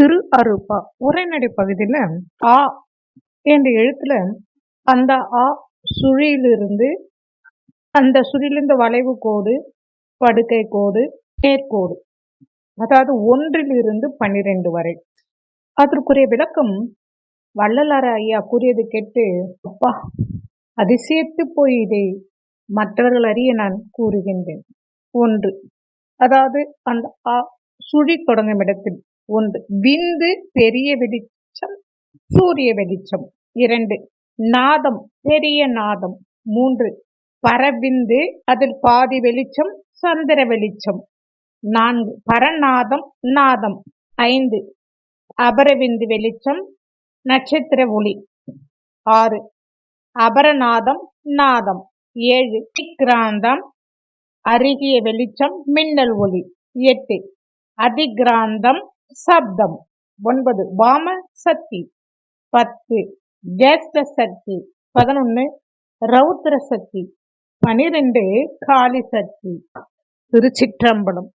திரு அருப்பா. உரைநடை பகுதியில் ஆ என்ற எழுத்துல அந்த ஆ சுழியிலிருந்து அந்த சுழியிலிருந்து வளைவு கோடு படுக்கை கோடு நேர்கோடு அதாவது ஒன்றிலிருந்து பன்னிரெண்டு வரை. அதற்குரிய விளக்கம் வள்ளலார ஐயா கூறியது கேட்டு அப்பா அதிசயத்து போய் இதை மற்றவர்கள் அறிய நான் கூறுகின்றேன். ஒன்று அதாவது அந்த ஆ சுழி தொடங்கும் இடத்தில் ஒன்று விந்து பெரிய வெளிச்சம் சூரிய வெளிச்சம் இரண்டு நாதம் பெரிய நாதம். மூன்று பரவிந்து அதில் பாதி வெளிச்சம் சந்திர வெளிச்சம். நான்கு பரநாதம் நாதம். ஐந்து அபரவிந்து வெளிச்சம் நட்சத்திர ஒளி. ஆறு அபரநாதம் நாதம். ஏழு கிராந்தம் அருகிய வெளிச்சம் மின்னல் ஒளி. எட்டு அதிகிராந்தம் சப்தம். ஒன்பது. வாம சக்தி. பத்து. ஜேஷ்ட சக்தி. பதினொன்று ரௌத்ர சக்தி. பனிரெண்டு. காளி சக்தி. திருச்சிற்றம்பலம்.